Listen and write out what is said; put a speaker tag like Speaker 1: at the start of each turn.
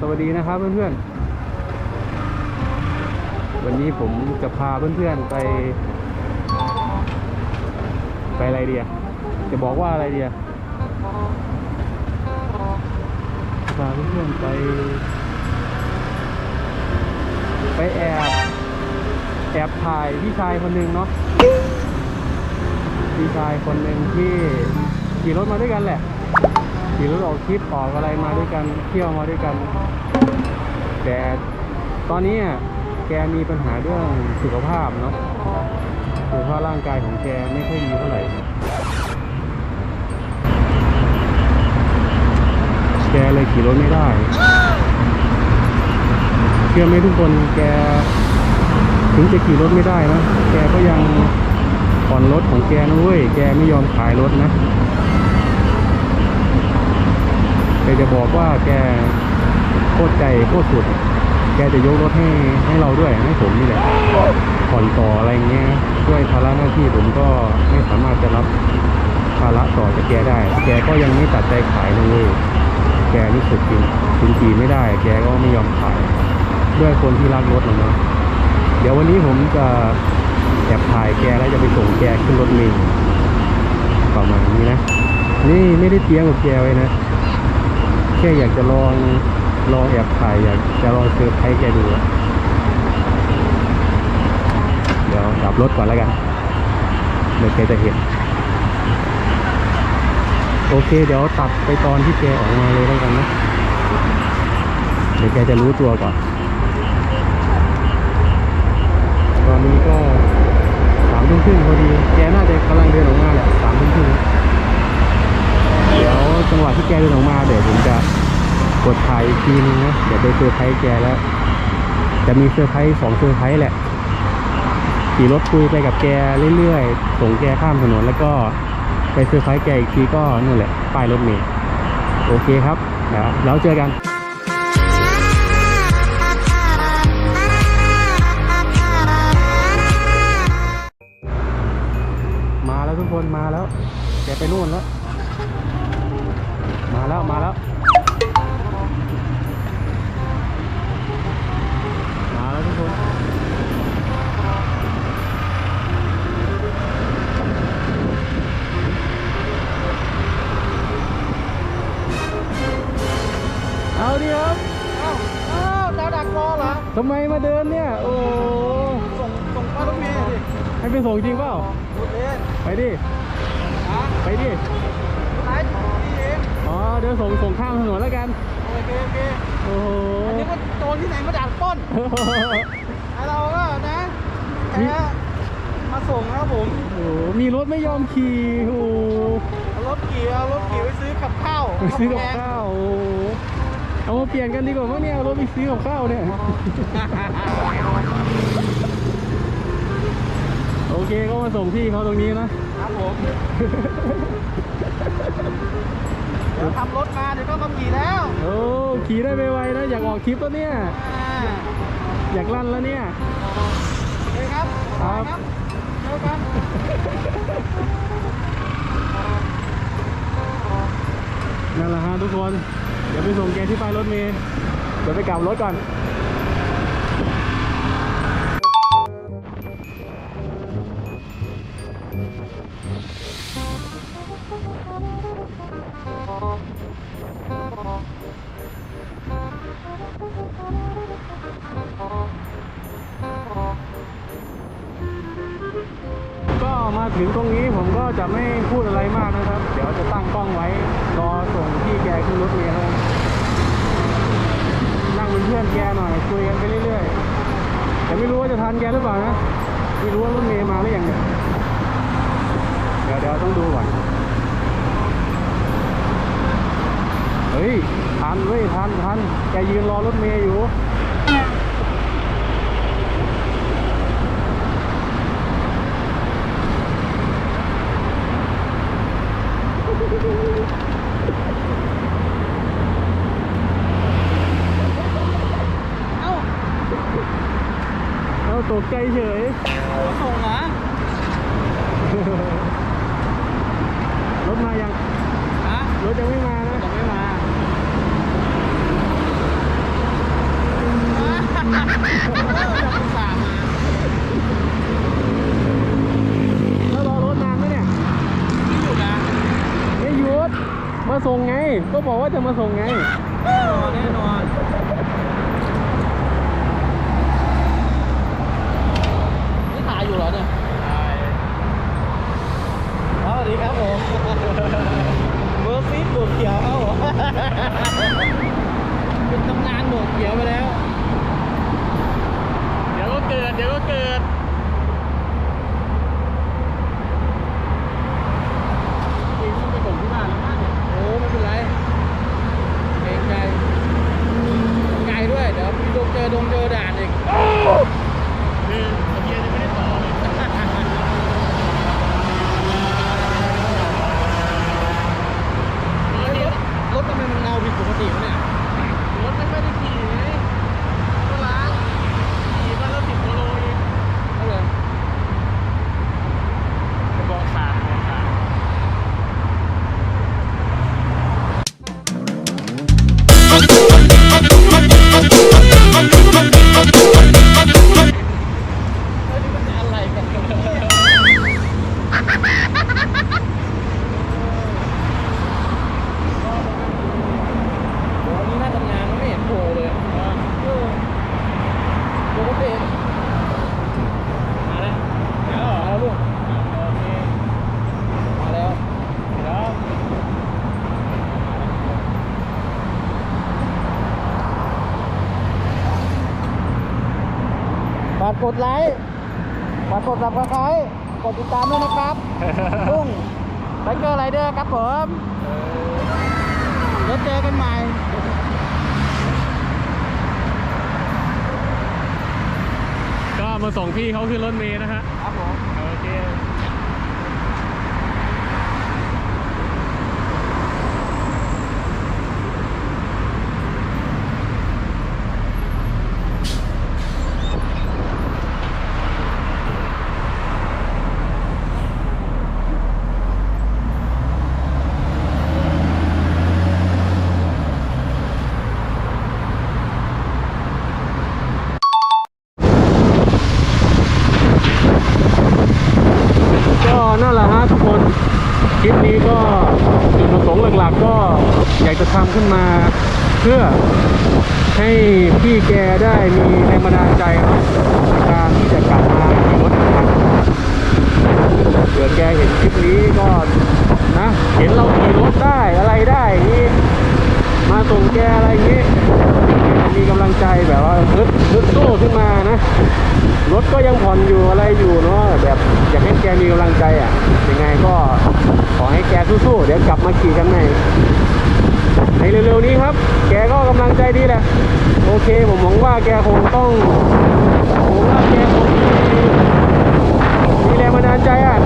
Speaker 1: สวัสดีนะครับเพื่อนๆ วันนี้ผมจะพาเพื่อนๆไป ไปอะไรเดียจะบอกว่าอะไรเดียพาเพื่อนๆไป ไปแอบแอบถ่ายพี่ชายคนหนึ่งเนาะพี่ชายคนหนึ่งที่ขี่รถมาด้วยกันแหละ ขี่รถออกทริปออกอะไรมาด้วยกันเที่ยวมาด้วยกัน แต่ตอนนี้แกมีปัญหาเรื่องสุขภาพเนาะสุขภาพร่างกายของแกไม่ค่อยดีเท่าไหร่แกเลยขี่รถไม่ได้เชื่อไหมทุกคนแกถึงจะขี่รถไม่ได้นะแกก็ยังผ่อนรถของแกนะเว้ยแกไม่ยอมขายรถนะ แกจะบอกว่าแกโคตรใจโคตรสุด แกจะยกรถให้ให้เราด้วยให้ผมนี่แหละผ่อนต่ออะไรเงี้ยด้วยภาระหน้าที่ผมก็ไม่สามารถจะรับภาระต่อจากแกได้ แกก็ยังไม่ตัดใจขายเลยแกนี่สุดจริงถึงขีไม่ได้ แกก็ไม่ยอมขาย ด้วยคนที่รักรถนะเนาะเดี๋ยววันนี้ผมจะแอบถ่ายแกแล้วจะไปส่งแกขึ้นรถเมล์ประมาณนี้นะ นี่ไม่ได้เตรียมกับแกไว้นะ แค่อยากจะลองลองแอบถ่ายอยากจะลองเซอร์ไพรส์แกดูเดี๋ยวดับรถก่อนแล้วกันเดี๋ยวแกจะเห็น โอเค เดี๋ยวตัดไปตอนที่แกออกมาเลยแล้วกันนะเดี๋ยวแกจะรู้ตัวก่อน ตอนนี้ก็สามทุ่มครึ่งพอดี แกน่าจะกำลังเดินออกมาแหละสามทุ่มครึ่งเดี๋ยวจังหวะ ที่แกเดินออกมาเดี๋ยวผมจะกดถ่ายอีกทีนึงนะเดี๋ยวไปเซอร์ไพรส์แกแล้ว จะมีเซอร์ไพรส์สองเซอร์ไพรส์แหละขี่รถคุยไปกับแกเรื่อยๆ ส่งแกข้ามถนนแล้วก็ไปเซอร์ไพรส์แกอีกทีก็นั่นแหละป้ายรถเมล์โอเคครับเดี๋ยวแล้วเจอกันมาแล้วทุกคนมาแล้ว แกไปนู่นแล้ว มาแล้ว มาแล้ว มาแล้วทุกคนเอาดิครับ
Speaker 2: อ้าวอ้าวดาวดักรอเหรอ
Speaker 1: ทำไมมาเดินเนี่ย โอ้
Speaker 2: ส่งส่งป้ารถเมล์ดิ
Speaker 1: ให้ไปส่งจริงเปล่า
Speaker 2: พูดเล่น
Speaker 1: ไปดิ
Speaker 2: ฮะ
Speaker 1: ไปดิ
Speaker 2: ไหนนี่เอง
Speaker 1: อ๋อเดี๋ยวส่งส่งข้ามถนนแล้วกัน
Speaker 2: โอเคโอเค
Speaker 1: โอ้โห
Speaker 2: อันนี้ว่าโจรที่ไหนมาดักปล้นไอเราก็นะแค่มาส่งนะครับผม
Speaker 1: โอ้โหมีรถไม่ยอมขี่โอ้โห
Speaker 2: เอารถเกียร์รถเกียร์ไปซื้อกับข้าว
Speaker 1: ไปซื้อกับ
Speaker 2: แพง
Speaker 1: ข้าวโอ้โหเอามาเปลี่ยนกันดีกว่ามั้งเนี่ยเอารถไปซื้อกับข้าวเนี่ยโอเคก็มาส่งพี่เขาตรงนี้นะ
Speaker 2: ครับผม เดี๋ยวทำรถมาเดี๋ยวก็มาขี่แล้ว
Speaker 1: โอ้ขี่ได้ไวๆนะอยากออกทริปแล้วเนี่ย
Speaker 2: อ่า
Speaker 1: อยากลั่นแล้วเนี่ย
Speaker 2: โอเคครับ
Speaker 1: ครับ
Speaker 2: ไปเจอกัน
Speaker 1: นั่นแหละฮะทุกคน เดี๋ยวไปส่งแกที่ป้ายรถเมล์เดี๋ยวไปกลับรถก่อน ก็มาถึงตรงนี้ผมก็จะไม่พูดอะไรมากนะครับ เดี๋ยวจะตั้งกล้องไว้ รอส่งพี่แกขึ้นรถเมล์แล้วนั่งเป็นเพื่อนแกหน่อยคุยกันไปเรื่อยๆแต่ไม่รู้ว่าจะทันแกหรือเปล่านะไม่รู้ว่ารถเมล์มาหรือยังเนี่ยเดี๋ยวเดี๋ยวต้องดูก่อนเฮ้ย ทันเว้ย ทันทันแกยืนรอรถเมล์อยู่
Speaker 2: เอ้า
Speaker 1: เอาตกใจเฉย
Speaker 2: มาส่งเหรอ
Speaker 1: รถมายัง
Speaker 2: ฮะ
Speaker 1: รถยังไม่มานะ
Speaker 2: ยังไม่มา
Speaker 1: มาส่งไง ก็บอกว่าจะมาส่งไง
Speaker 2: แน่นอนากก
Speaker 1: ด
Speaker 2: ไล
Speaker 1: ค์
Speaker 2: ฝากกดซับสไครต์กดติดตามด้วยนะครับลุงไบเกอร์ไรเดอร์ครับผมแล้วเจอกันใหม่
Speaker 1: ก็มาส่งพี่เขาขึ้นรถเมล์นะฮะ
Speaker 2: ครับผม
Speaker 1: โอเค ก็นั่นแหละฮะทุกคน ค ลิปนี้ก็จุดประสงค์หลักๆ ก็อยากจะทำขึ้นมาเพื่อให้พี่แกได้มีแรงบันดาลใจเนาะในการที่จะกลับมาขี่รถนะครับเผื่อแกเห็นคลิปนี้ก็นะ เห็นเราขี่รถได้อะไรได้อย่างนี้มาส่งแกอะไรอย่างนี้มีกำลังใจแบบว่าฮึดฮึดสู้ขึ้นมานะรถก็ยังผ่อนอยู่อะไรอยู่เนาะแบบอยากให้แกมีกำลังใจอะยังไงก็ ขอให้แกสู้ๆเดี๋ยวกลับมาขี่กันใหม่ในเร็วๆนี้ครับ แกก็กำลังใจดีแหละ โอเค ผมหวังว่าแกคงต้องผมว่าแกคงมีมีแรงบันดาลใจอะ